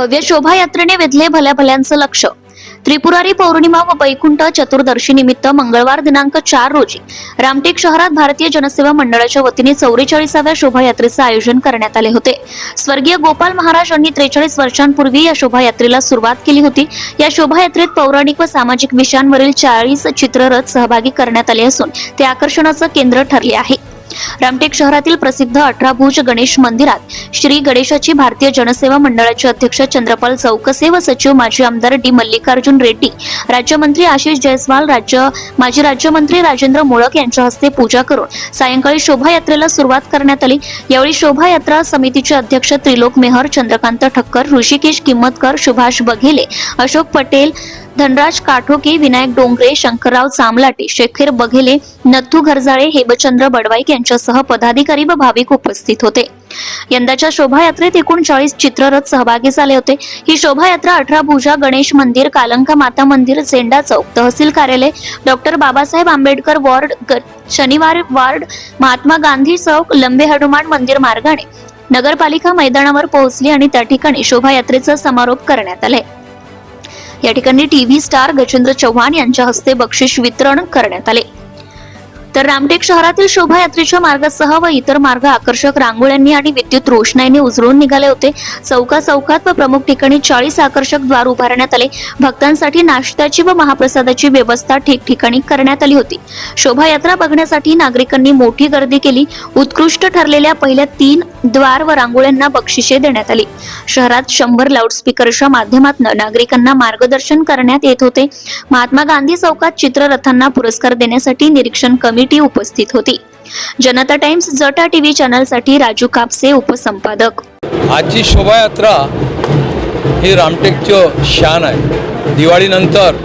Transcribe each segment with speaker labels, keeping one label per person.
Speaker 1: भव्य शोभायात्रेने वेधले भल्या भल्यांचं लक्ष. त्रिपुरारी पौर्णिमा व वैकुंठ चतुर्दशी निमित्त मंगळवार दिनांक चार रोजी रामटेक शहरात भारतीय जनसेवा मंडळाच्या वतीने चौवेचाळीसाव्या शोभायात्रेचं आयोजन करण्यात आले होते. स्वर्गीय गोपाल महाराज यांनी त्रेचाळीस वर्षांपूर्वी या शोभायात्रेला सुरुवात केली होती. या शोभायात्रेत पौराणिक व सामाजिक विषयांवरील चाळीस चित्ररथ सहभागी करण्यात आले असून ते आकर्षणाचं केंद्र ठरले आहे. रामटेक शहरातील प्रसिद्ध अठरा भुज गणेश मंदिरात श्री गणेशाची भारतीय जनसेवा मंडळाचे अध्यक्ष चंद्रपाल चौकसे व सचिव माजी आमदार डी मल्लिकार्जुन रेड्डी राज्यमंत्री आशिष जयस्वाल राज्य माजी राज्यमंत्री राजेंद्र मोळक यांच्या हस्ते पूजा करून सायंकाळी शोभायात्रेला सुरुवात करण्यात आली. यावेळी शोभायात्रा समितीचे अध्यक्ष त्रिलोक मेहर चंद्रकांत ठक्कर ऋषिकेश किंमतकर सुभाष बघेले अशोक पटेल धनराज काठोके विनायक डोंगरे शंकरराव चामलाटे शेखर बघेले नथू घरजाळे हेबचंद्र बडवाईक यांच्यासह पदाधिकारी व भाविक उपस्थित होते. यंदाच्या शोभायात्रेत एकूण चाळीस चित्ररथ सहभागी झाले होते. ही शोभायात्रा अठरा भुजा गणेश मंदिर कालंका माता मंदिर झेंडा चौक तहसील कार्यालय डॉक्टर बाबासाहेब आंबेडकर वॉर्ड ग- शनिवार वार्ड महात्मा गांधी चौक लंबे हनुमान मंदिर मार्गाने नगरपालिका मैदानावर पोहोचली आणि त्या ठिकाणी शोभायात्रेचा समारोप करण्यात आलाय. या ठिकाणी टीव्ही स्टार गजेंद्र चव्हाण यांच्या हस्ते बक्षीस वितरण करण्यात आले. तर रामटेक शहरातील शोभायात्रेच्या मार्गासह व इतर मार्ग आकर्षक रांगोळ्यांनी आणि विद्युत रोषणाईने उजळून निघाले होते. चौका चौकात व प्रमुख ठिकाणी चाळीस आकर्षक द्वार उभारण्यात आले. भक्तांसाठी नाश्त्याची व महाप्रसादाची व्यवस्था ठिकठिकाणी करण्यात आली होती. शोभायात्रा बघण्यासाठी नागरिकांनी मोठी गर्दी केली. उत्कृष्ट ठरलेल्या पहिल्या तीन द्वार व रांगोळ्यांना बक्षिसे देण्यात आली. शहरात शंभर लाऊडस्पीकरच्या माध्यमातून नागरिकांना मार्गदर्शन करण्यात येत होते. महात्मा गांधी चौकात चित्ररथांना पुरस्कार देण्यासाठी निरीक्षण कमी कमिटी उपस्थित होती. जनता टाइम्स जटा टीव्ही चॅनलसाठी राजू कापसे उपसंपादक.
Speaker 2: आजची शोभायात्रा ही रामटेकचं शान आहे. दिवाळीनंतर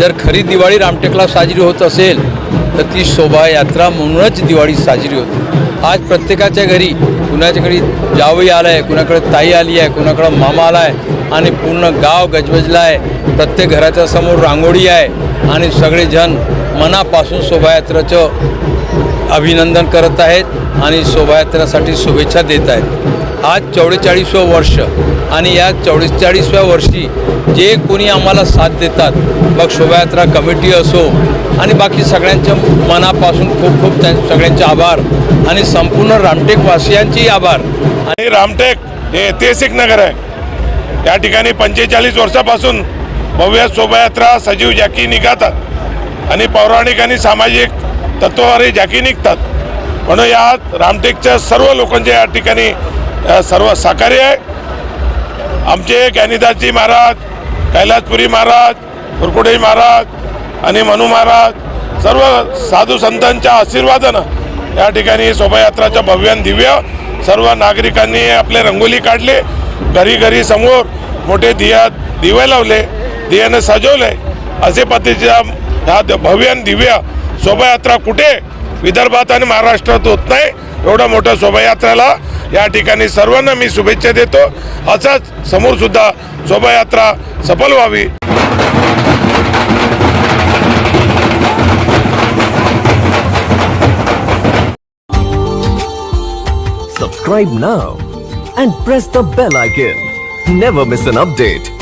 Speaker 2: जर खरी दिवाळी रामटेकला साजरी होत असेल तर ती शोभायात्रा म्हणूनच दिवाळी साजरी होते. आज प्रत्येकाच्या घरी कुणाच्या घरी जावई आला आहे कुणाकडे ताई आली आहे कुणाकडं मामा आला आहे आणि पूर्ण गाव गजबजला आहे प्रत्येक घराच्या समोर रांगोळी आहे आणि सगळेजण मनापासून शोभायात्रेचं अभिनंदन करत आहेत आणि शोभायात्रेसाठी शुभेच्छा देत आहेत. आज चौवेचाळीसवं वर्ष आणि या चौवेचाळीसव्या वर्षी जे कोणी आम्हाला साथ देतात मग शोभायात्रा कमिटी असो आणि बाकी सगळ्यांच्या मनापासून खूप खूप त्या सगळ्यांचे आभार आणि संपूर्ण रामटेकवासियांचेही आभार.
Speaker 3: आणि रामटेक हे ऐतिहासिक नगर आहे. या ठिकाणी पंचेचाळीस वर्षापासून भव्य शोभायात्रा सजीव जॅकी निघतात. आणि पौराणिक आणि सामाजिक तत्वावरही जॅकी निघतात. म्हणून यात रामटेकच्या सर्व लोकांचे या ठिकाणी सर्व सहकार्य आहे. आमचे ज्ञानीदासजी महाराज कैलासपुरी महाराज कुरकुडे महाराज आणि मनु महाराज सर्व साधू संतांच्या आशीर्वादानं या ठिकाणी शोभायात्राच्या भव्यान दिव्य सर्व नागरिकांनी आपले रंगोली काढले. घरी घरी समोर मोठे दिया दिवे लावले दियाने सजवले. असे पद्धतीच्या ह्या द- आणि दिव्य शोभायात्रा कुठे विदर्भात आणि महाराष्ट्रात होत नाही एवढ्या मोठ्या शोभायात्रेला या ठिकाणी सर्वांना मी शुभेच्छा देतो असाच समोर सुद्धा शोभायात्रा सफल व्हावी
Speaker 4: Subscribe now and press the bell icon. Never miss an update.